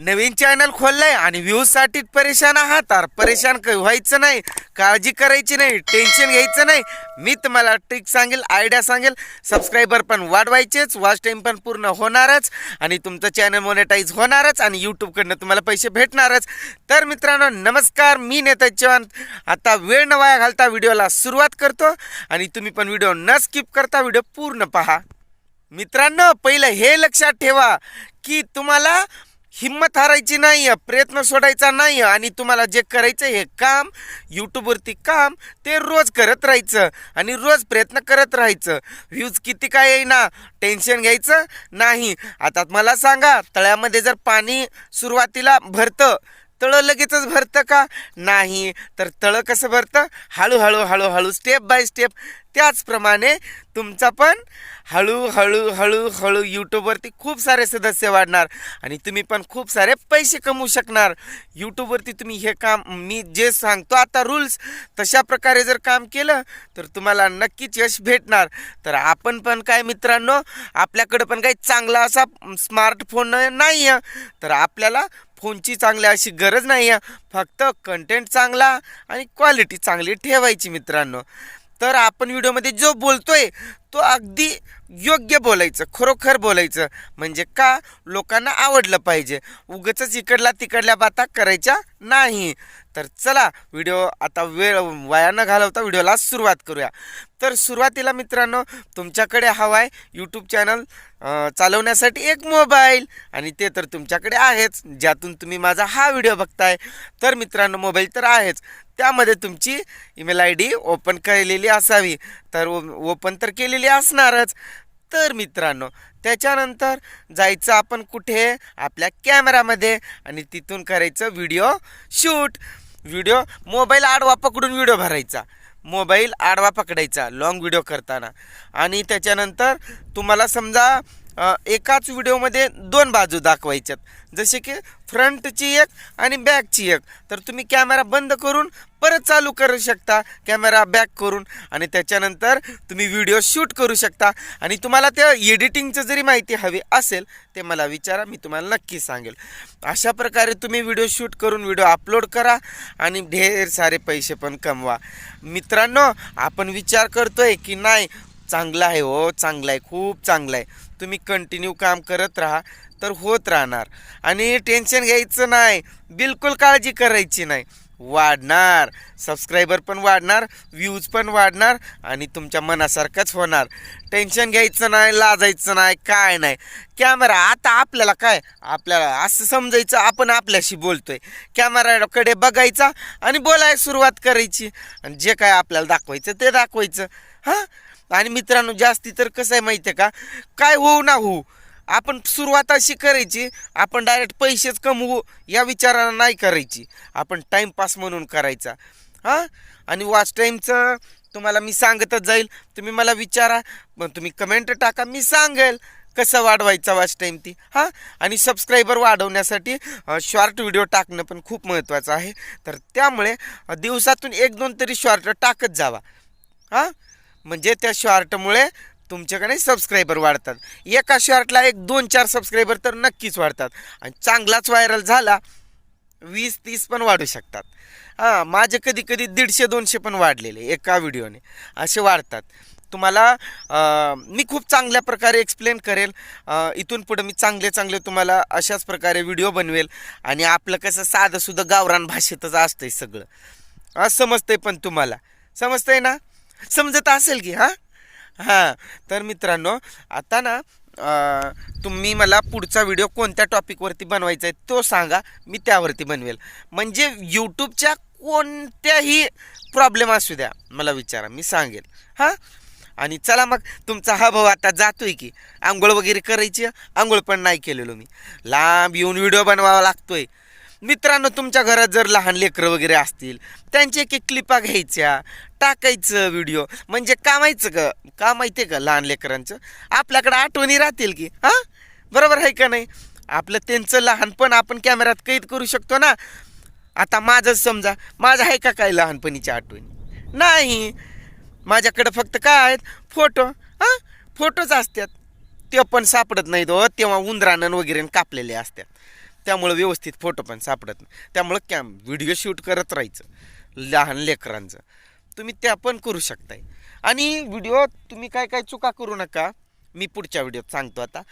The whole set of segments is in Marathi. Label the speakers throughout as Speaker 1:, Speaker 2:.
Speaker 1: नवीन चॅनल खोललंय आणि व्ह्यूजसाठी परेशान आहात तर परेशान क- व्हायचं नाही काळजी करायची नाही टेन्शन घ्यायचं नाही. मी तुम्हाला ट्रिक सांगेल आयडिया सांगेल. सबस्क्रायबर पण वाढवायचेच वॉच टाइम पण पूर्ण होणारच आणि तुमचं चॅनल मोनेटाईज होणारच आणि यूट्यूबकडनं तुम्हाला पैसे भेटणारच. तर मित्रांनो नमस्कार मी नेता चव्हाण. आता वेळ न वाया घालता व्हिडिओला सुरुवात करतो आणि तुम्ही पण व्हिडिओ न स्किप करता व्हिडिओ पूर्ण पहा. मित्रांनो पहिलं हे लक्षात ठेवा की तुम्हाला हिंमत हारायची नाही प्रयत्न सोडायचा नाही आणि तुम्हाला जे करायचं हे काम यूट्यूबवरती काम ते रोज करत राहायचं आणि रोज प्रयत्न करत राहायचं. व्ह्यूज किती काय येईना टेन्शन घ्यायचं नाही. आता मला सांगा तळ्यामध्ये जर पाणी सुरुवातीला भरतं तळं लगेचच भरतं का? नाही. तर तळं कसं भरतं? हळूहळू हळूहळू स्टेप बाय स्टेप त्याचप्रमाणे तुमचा पण हळूहळू हळूहळू यूट्यूबवरती खूप सारे सदस्य वाढणार. आणि तुम्ही पण खूप सारे पैसे कमवू शकणार. यूट्यूबवरती तुम्ही हे काम मी जे सांगतो आता रूल्स तशा प्रकारे जर काम केलं तर तुम्हाला नक्कीच यश भेटणार. तर आपण पण काय मित्रांनो आपल्याकडं पण काही चांगला असा स्मार्टफोन नाही आहे तर आपल्याला फोनची चांगली अशी गरज नाही आहे फक्त कंटेंट चांगला आणि क्वालिटी चांगली ठेवायची मित्रांनो. तर आपण व्हिडिओमध्ये जो बोलतोय तो अगदी योग्य बोलायचं खरोखर बोलायचं. म्हणजे का? लोकांना आवडलं पाहिजे. उगच इकडला तिकडल्या बाता करायच्या नाही. तर चला व्हिडिओ आता वेळ वाया न घालवता व्हिडिओला सुरुवात करूया. तर सुरुवातीला मित्रांनो तुमच्याकडे हवा आहे यूट्यूब चॅनल चालवण्यासाठी एक मोबाईल आणि ते तर तुमच्याकडे आहेच ज्यातून तुम्ही माझा हा व्हिडिओ बघताय. तर मित्रांनो मोबाईल तर आहेच. त्यामध्ये तुमची ईमेल आय डी ओपन केलेली असावी. तर ओपन तर केलेली असणारच. तर मित्रांनो त्याच्यानंतर जायचं आपण कुठे? आपल्या कॅमेरामध्ये आणि तिथून करायचं व्हिडिओ शूट. व्हिडिओ मोबाईल आडवा पकडून व्हिडिओ भरायचा. मोबाईल आडवा पकडायचा लॉंग व्हिडिओ करताना. आणि त्याच्यानंतर तुम्हाला समजा एकाच व्हिडिओमध्ये दोन बाजू दाखवायच्यात. जसे की फ्रंटची एक आणि बॅकची एक. तर तुम्ही कॅमेरा बंद करून परत चालू करू शकता. कॅमेरा बॅक करून आणि त्याच्यानंतर तुम्ही व्हिडिओ शूट करू शकता. आणि तुम्हाला त्या एडिटिंगचं जरी माहिती हवी असेल ते मला विचारा मी तुम्हाला नक्की सांगेल. अशा प्रकारे तुम्ही व्हिडिओ शूट करून व्हिडिओ अपलोड करा आणि ढेर सारे पैसे पण कमवा. मित्रांनो आपण विचार करतोय की नाही चांगलं आहे हो चांगलं आहे खूप चांगलं आहे. तुम्ही कंटिन्यू काम करत राहा तर होत राहणार. आणि टेन्शन घ्यायचं नाही बिलकुल काळजी करायची नाही. वाढणार सबस्क्रायबर पण वाढणार व्ह्यूज पण वाढणार आणि तुमच्या मनासारखंच होणार. टेन्शन घ्यायचं नाही लाजायचं नाही काय नाही. कॅमेरा आता आपल्याला काय? आपल्याला असं समजायचं आपण आपल्याशी बोलतोय. कॅमेराकडे बघायचा आणि बोलायला सुरुवात करायची. आणि जे काय आपल्याला दाखवायचं ते दाखवायचं. हां? आणि मित्रांनो जास्ती तर कसं आहे माहिती आहे का? काय होऊ ना होऊ आपण सुरुवात अशी करायची आपण डायरेक्ट पैसेच कमवू या विचारानं नाही करायची. आपण टाईमपास म्हणून करायचा. हां? आणि वॉच टाईमचं तुम्हाला मी सांगतच जाईल. तुम्ही मला विचारा मग तुम्ही कमेंट टाका मी सांगेल कसं वाढवायचा वॉच टाईम ती. हां? आणि सबस्क्रायबर वाढवण्यासाठी शॉर्ट व्हिडिओ टाकणं पण खूप महत्त्वाचं आहे. तर त्यामुळे दिवसातून एक दोन तरी शॉर्ट टाकत जावा. हां? म्हणजे त्या शॉर्टमुळे तुमच्याकडे सबस्क्रायबर वाढतात. एका शॉर्टला एक दोन चार सबस्क्रायबर तर नक्कीच वाढतात. आणि चांगलाच व्हायरल झाला वीस तीस पण वाढू शकतात. हां माझे कधी कधी दीडशे दोनशे पण वाढलेले एका व्हिडिओने. असे वाढतात. तुम्हाला मी खूप चांगल्या प्रकारे एक्सप्लेन करेल. इथून पुढं मी चांगले चांगले तुम्हाला अशाच प्रकारे व्हिडिओ बनवेल. आणि आपलं कसं साधंसुद्धा गावरान भाषेतच असतंय सगळं. हां समजतंय पण तुम्हाला. समजतंय ना? समजत असेल की हां? हां. तर मित्रांनो आता ना तुम्ही मला पुढचा व्हिडिओ कोणत्या टॉपिकवरती बनवायचा आहे तो सांगा मी त्यावरती बनवेल. म्हणजे यूट्यूबच्या कोणत्याही प्रॉब्लेम असू द्या मला विचारा मी सांगेल. हां? आणि चला मग तुमचा हा भाऊ आता जातोय की आंघोळ वगैरे करायची? आंघोळ पण नाही केलेलो मी. लांब येऊन व्हिडिओ बनवावा लागतोय. मित्रांनो तुमच्या घरात जर लहान लेकरं वगैरे असतील त्यांची एक एक क्लिपा घ्यायच्या टाकायचं व्हिडिओ म्हणजे कामायचं का का माहिती आहे का लहान लेकरांचं? आपल्याकडं आठवणी राहतील की हां? बरोबर आहे का नाही? आपलं त्यांचं लहानपण आपण कॅमेऱ्यात कैद करू शकतो ना? आता माझंच समजा माझं आहे का काय लहानपणीच्या आठवणी? नाही. माझ्याकडं फक्त काय आहेत? फोटो हां? फोटोच असतात. ते पण सापडत नाहीत हो तेव्हा उंदरानं वगैरे कापलेले असतात. त्यामुळं व्यवस्थित फोटो पण सापडत नाही. त्यामुळं कॅम व्हिडिओ शूट करत राहायचं. लहान लेकरांचं. तुम्ही त्या पण करू शकताय. आणि व्हिडिओ तुम्ही काय काय चुका करू नका. मी पुढच्या व्हिडिओत सांगतो आता.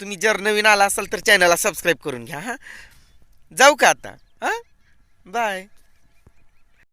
Speaker 1: तुम्ही जर नवीन आला असाल तर चॅनलला सबस्क्राईब करून घ्या हां. जाऊ का आता? हां? बाय.